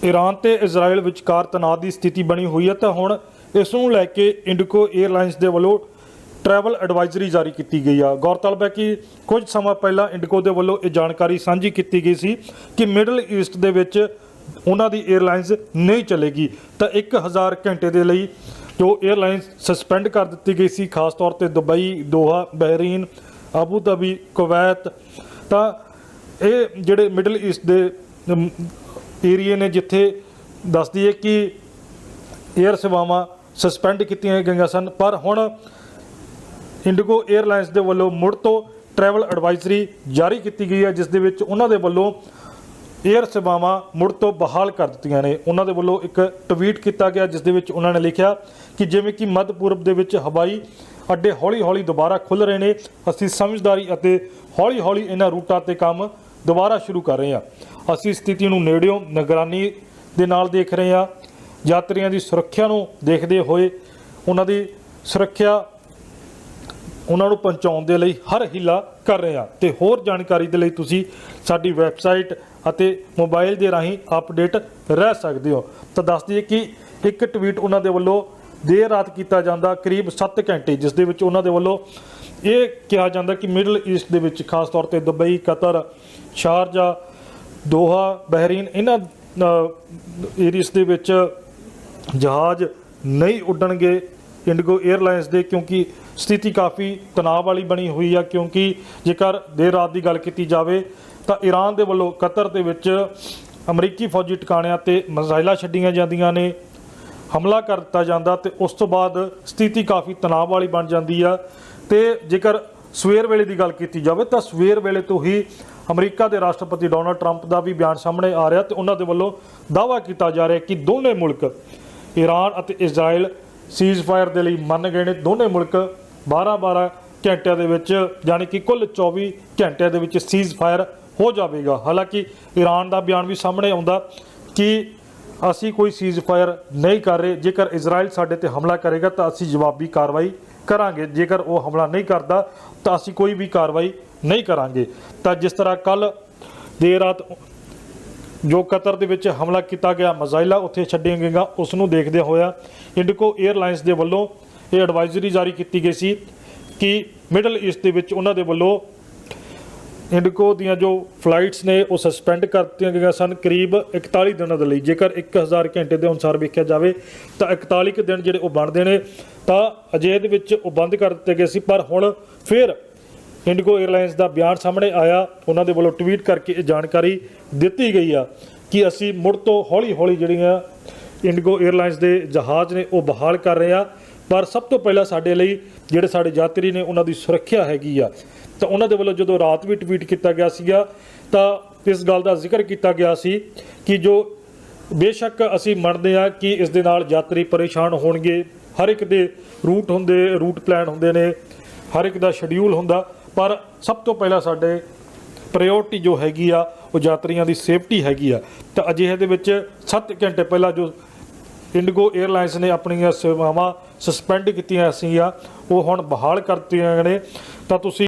ਈਰਾਨ ਤੇ ਇਜ਼ਰਾਈਲ ਵਿਚਕਾਰ ਤਣਾਅ ਦੀ ਸਥਿਤੀ ਬਣੀ ਹੋਈ ਹੈ ਤਾਂ ਹੁਣ ਇਸ ਨੂੰ ਲੈ ਕੇ ਇੰਡਕੋ 에ਅਰਲਾਈਨਸ ਦੇ ਵੱਲੋਂ ਟਰੈਵਲ ਐਡਵਾਈਜ਼ਰੀ ਜਾਰੀ ਕੀਤੀ ਗਈ ਆ। ਗੌਰਤਲਬ ਹੈ ਕਿ ਕੁਝ ਸਮਾਂ ਪਹਿਲਾਂ ਇੰਡਕੋ ਦੇ ਵੱਲੋਂ ਇਹ ਜਾਣਕਾਰੀ ਸਾਂਝੀ ਕੀਤੀ ਗਈ ਸੀ ਕਿ ਮਿਡਲ ਈਸਟ ਦੇ ਵਿੱਚ ਉਹਨਾਂ ਦੀ 에ਅਰਲਾਈਨਸ ਨਹੀਂ ਚੱਲੇਗੀ। ਤਾਂ 1000 ਘੰਟੇ ਦੇ ਲਈ ਜੋ 에ਅਰਲਾਈਨਸ ਸਸਪੈਂਡ ਕਰ ਦਿੱਤੀ ਗਈ ਸੀ, ਖਾਸ ਤੌਰ ਤੇ Dubai, Doha, Bahrain, Abu Dhabi, Kuwait, ਤਾਂ ਇਹ ਜਿਹੜੇ ਮਿਡਲ ਈਸਟ ਦੇ ਏਰੀਏ ਨੇ ਜਿੱਥੇ ਦੱਸਦੀ ਹੈ ਕਿ ਏਅਰ ਸੇਵਾਵਾਂ ਸਸਪੈਂਡ ਕੀਤੀਆਂ ਗਈਆਂ ਸਨ, ਪਰ ਹੁਣ ਇੰਡੀਗੋ 에ਅਰਲਾਈਨਸ ਦੇ ਵੱਲੋਂ ਮੁੜ ਤੋਂ ਟਰੈਵਲ ਐਡਵਾਈਜ਼ਰੀ ਜਾਰੀ ਕੀਤੀ ਗਈ ਹੈ, ਜਿਸ ਦੇ ਵਿੱਚ ਉਹਨਾਂ ਦੇ ਵੱਲੋਂ 에ਅਰ ਸੇਵਾਵਾਂ ਮੁੜ ਤੋਂ ਬਹਾਲ ਕਰ ਦਿੱਤੀਆਂ ਨੇ। ਉਹਨਾਂ ਦੇ ਵੱਲੋਂ ਇੱਕ ਟਵੀਟ ਕੀਤਾ ਗਿਆ, ਜਿਸ ਦੇ ਵਿੱਚ ਉਹਨਾਂ ਨੇ ਲਿਖਿਆ ਕਿ ਜਿਵੇਂ ਕਿ ਮੱਧ ਪੂਰਬ ਦੇ ਵਿੱਚ ਹਵਾਈ ਅੱਡੇ ਹੌਲੀ-ਹੌਲੀ ਦੁਬਾਰਾ ਖੁੱਲ ਰਹੇ ਨੇ, ਅਸੀਂ ਸਮਝਦਾਰੀ ਅਤੇ ਹੌਲੀ-ਹੌਲੀ ਇਹਨਾਂ ਰੂਟਾਂ ਤੇ ਕੰਮ ਦੁਬਾਰਾ ਸ਼ੁਰੂ ਕਰ ਰਹੇ ਹਾਂ। ਅਸੀਂ ਸਥਿਤੀ ਨੂੰ ਨੇੜਿਓਂ ਨਿਗਰਾਨੀ ਦੇ ਨਾਲ ਦੇਖ ਰਹੇ ਹਾਂ। ਯਾਤਰੀਆਂ ਦੀ ਸੁਰੱਖਿਆ ਨੂੰ ਦੇਖਦੇ ਹੋਏ ਉਹਨਾਂ ਦੀ ਸੁਰੱਖਿਆ ਉਹਨਾਂ ਨੂੰ ਪਹੁੰਚਾਉਣ ਦੇ ਲਈ ਹਰ ਹਿੱਲਾ ਕਰ ਰਹੇ ਹਾਂ। ਤੇ ਹੋਰ ਜਾਣਕਾਰੀ ਦੇ ਲਈ ਤੁਸੀਂ ਸਾਡੀ ਵੈਬਸਾਈਟ ਅਤੇ ਮੋਬਾਈਲ ਦੇ ਰਾਹੀਂ ਅਪਡੇਟ ਰਹਿ ਸਕਦੇ ਹੋ। ਤਾਂ ਦੱਸ ਦਈਏ ਕਿ ਇੱਕ ਟਵੀਟ ਉਹਨਾਂ ਦੇ ਵੱਲੋਂ ਦੇਰ ਰਾਤ ਕੀਤਾ ਜਾਂਦਾ, ਕਰੀਬ 7 ਘੰਟੇ, ਜਿਸ ਦੇ ਵਿੱਚ ਉਹਨਾਂ ਦੇ ਵੱਲੋਂ ਇਹ ਕਿਹਾ ਜਾਂਦਾ ਕਿ ਮਿਡਲ ਈਸਟ ਦੇ ਵਿੱਚ ਖਾਸ ਤੌਰ ਤੇ Dubai, Qatar, Sharjah Doha, Bahrain, ਇਹਨਾਂ ਏਰੀਸ ਦੇ ਵਿੱਚ ਜਹਾਜ਼ ਨਹੀਂ ਉੱਡਣਗੇ ਇੰਡੀਗੋ 에ਅਰਲਾਈਨਸ ਦੇ ਕਿਉਂਕਿ ਸਥਿਤੀ ਕਾਫੀ ਤਣਾਅ ਵਾਲੀ ਬਣੀ ਹੋਈ ਆ, ਕਿਉਂਕਿ ਜੇਕਰ ਦੇਰ ਰਾਤ ਦੀ ਗੱਲ ਕੀਤੀ ਜਾਵੇ ਤਾਂ ਈਰਾਨ ਦੇ ਵੱਲੋਂ ਕਤਰ ਦੇ ਵਿੱਚ ਅਮਰੀਕੀ ਫੌਜੀ ਟਿਕਾਣਿਆਂ ਤੇ ਮਿਜ਼ਾਈਲਾਂ ਛੱਡੀਆਂ ਜਾਂਦੀਆਂ ਨੇ, ਹਮਲਾ ਕਰ ਦਿੱਤਾ ਜਾਂਦਾ ਤੇ ਉਸ ਤੋਂ ਬਾਅਦ ਸਥਿਤੀ ਕਾਫੀ ਤਣਾਅ ਵਾਲੀ ਬਣ ਜਾਂਦੀ ਆ ਤੇ ਜੇਕਰ ਸਵੇਰ ਵੇਲੇ ਦੀ ਗੱਲ ਕੀਤੀ ਜਾਵੇ ਤਾਂ ਸਵੇਰ ਵੇਲੇ ਤੋਂ ਹੀ ਅਮਰੀਕਾ ਦੇ ਰਾਸ਼ਟਰਪਤੀ ਡੋਨਲਡ ਟਰੰਪ ਦਾ ਵੀ ਬਿਆਨ ਸਾਹਮਣੇ ਆ ਰਿਹਾ ਤੇ ਉਹਨਾਂ ਦੇ ਵੱਲੋਂ ਦਾਅਵਾ ਕੀਤਾ ਜਾ ਰਿਹਾ ਕਿ ਦੋਨੇ ਮੁਲਕ ਈਰਾਨ ਅਤੇ ਇਜ਼ਰਾਈਲ ਸੀਜ਼ਫਾਇਰ ਦੇ ਲਈ ਮੰਨ ਗਏ ਨੇ। ਦੋਨੇ ਮੁਲਕ 12-12 ਘੰਟਿਆਂ ਦੇ ਵਿੱਚ, ਯਾਨੀ ਕਿ ਕੁੱਲ 24 ਘੰਟਿਆਂ ਦੇ ਵਿੱਚ ਸੀਜ਼ਫਾਇਰ ਹੋ ਜਾਵੇਗਾ। ਹਾਲਾਂਕਿ ਈਰਾਨ ਦਾ ਬਿਆਨ ਵੀ ਸਾਹਮਣੇ ਆਉਂਦਾ ਕਿ ਅਸੀਂ ਕੋਈ ਸੀਜ਼ਫਾਇਰ ਨਹੀਂ ਕਰ ਰਹੇ। ਜੇਕਰ ਇਜ਼ਰਾਈਲ ਸਾਡੇ ਤੇ ਹਮਲਾ ਕਰੇਗਾ ਤਾਂ ਅਸੀਂ ਜਵਾਬੀ ਕਾਰਵਾਈ ਕਰਾਂਗੇ। ਜੇਕਰ ਉਹ ਹਮਲਾ ਨਹੀਂ ਕਰਦਾ ਤਾਂ ਅਸੀਂ ਕੋਈ ਵੀ ਕਾਰਵਾਈ ਨਹੀਂ ਕਰਾਂਗੇ। ਤਾਂ ਜਿਸ ਤਰ੍ਹਾਂ ਕੱਲ ਦੇਰ ਰਾਤ ਜੋ ਕਤਰ ਦੇ ਵਿੱਚ ਹਮਲਾ ਕੀਤਾ ਗਿਆ ਮਜ਼ਾਈਲਾ ਉੱਥੇ ਛੱਡੀਆਂ ਗਈਆਂ, ਉਸ ਨੂੰ ਦੇਖਦੇ ਹੋਇਆ ਇੰਡਕੋ 에ਅਰਲਾਈਨਸ ਦੇ ਵੱਲੋਂ ਇਹ ਐਡਵਾਈਜ਼ਰੀ ਜਾਰੀ ਕੀਤੀ ਗਈ ਸੀ ਕਿ ਮਿਡਲ ਈਸਟ ਦੇ ਵਿੱਚ ਉਹਨਾਂ ਦੇ ਵੱਲੋਂ ਇੰਡਕੋ ਦੀਆਂ ਜੋ ਫਲਾਈਟਸ ਨੇ, ਉਹ ਸਸਪੈਂਡ ਕਰ ਦਿੱਤੀਆਂ ਗਈਆਂ ਸਨ। ਕਰੀਬ 41 ਦਿਨਾਂ ਦੇ ਲਈ, ਜੇਕਰ 1000 ਘੰਟੇ ਦੇ ਅਨੁਸਾਰ ਵੇਖਿਆ ਜਾਵੇ, ਤਾਂ 41 ਕੁ ਦਿਨ ਜਿਹੜੇ ਉਹ ਬਣਦੇ ਨੇ, ਤਾਂ ਅਜੇ ਦੇ ਵਿੱਚ ਉਹ ਬੰਦ ਕਰ ਦਿੱਤੇ ਗਏ ਸੀ। ਪਰ ਹੁਣ ਫਿਰ ਇੰਡੀਗੋ 에ਅਰਲਾਈਨਸ ਦਾ ਬਿਆਨ ਸਾਹਮਣੇ ਆਇਆ। ਉਹਨਾਂ ਦੇ ਵੱਲੋਂ ਟਵੀਟ ਕਰਕੇ ਇਹ ਜਾਣਕਾਰੀ ਦਿੱਤੀ ਗਈ ਆ ਕਿ ਅਸੀਂ ਮੁੜ ਤੋਂ ਹੌਲੀ-ਹੌਲੀ ਜਿਹੜੀਆਂ ਇੰਡੀਗੋ 에ਅਰਲਾਈਨਸ ਦੇ ਜਹਾਜ਼ ਨੇ, ਉਹ ਬਹਾਲ ਕਰ ਰਹੇ ਆ। ਪਰ ਸਭ ਤੋਂ ਪਹਿਲਾਂ ਸਾਡੇ ਲਈ ਜਿਹੜੇ ਸਾਡੇ ਯਾਤਰੀ ਨੇ, ਉਹਨਾਂ ਦੀ ਸੁਰੱਖਿਆ ਹੈਗੀ ਆ। ਤਾਂ ਉਹਨਾਂ ਦੇ ਵੱਲੋਂ ਜਦੋਂ ਰਾਤ ਵੀ ਟਵੀਟ ਕੀਤਾ ਗਿਆ ਸੀਗਾ, ਤਾਂ ਇਸ ਗੱਲ ਦਾ ਜ਼ਿਕਰ ਕੀਤਾ ਗਿਆ ਸੀ ਕਿ ਜੋ ਬੇਸ਼ੱਕ ਅਸੀਂ ਮੰਨਦੇ ਆ ਕਿ ਇਸ ਦੇ ਨਾਲ ਯਾਤਰੀ ਪਰੇਸ਼ਾਨ ਹੋਣਗੇ। ਹਰ ਇੱਕ ਦੇ ਰੂਟ ਹੁੰਦੇ, ਰੂਟ ਪਲਾਨ ਹੁੰਦੇ ਨੇ, ਹਰ ਇੱਕ ਦਾ ਸ਼ਡਿਊਲ ਹੁੰਦਾ। ਪਰ ਸਭ ਤੋਂ ਪਹਿਲਾਂ ਸਾਡੇ ਪ੍ਰਾਇੋਰਟੀ ਜੋ ਹੈਗੀ ਆ, ਉਹ ਯਾਤਰੀਆਂ ਦੀ ਸੇਫਟੀ ਹੈਗੀ ਆ। ਤਾਂ ਅਜਿਹੇ ਦੇ ਵਿੱਚ 7 ਘੰਟੇ ਪਹਿਲਾਂ ਜੋ ਇੰਡੀਗੋ 에ਅਰਲਾਈਨਸ ਨੇ ਆਪਣੀਆਂ ਸੇਵਾਵਾਂ ਸਸਪੈਂਡ ਕੀਤੀਆਂ ਸੀ ਆ ਉਹ ਹੁਣ ਬਹਾਲ ਕਰ ਦਿੱਤੀਆਂ ਨੇ। ਤਾਂ ਤੁਸੀਂ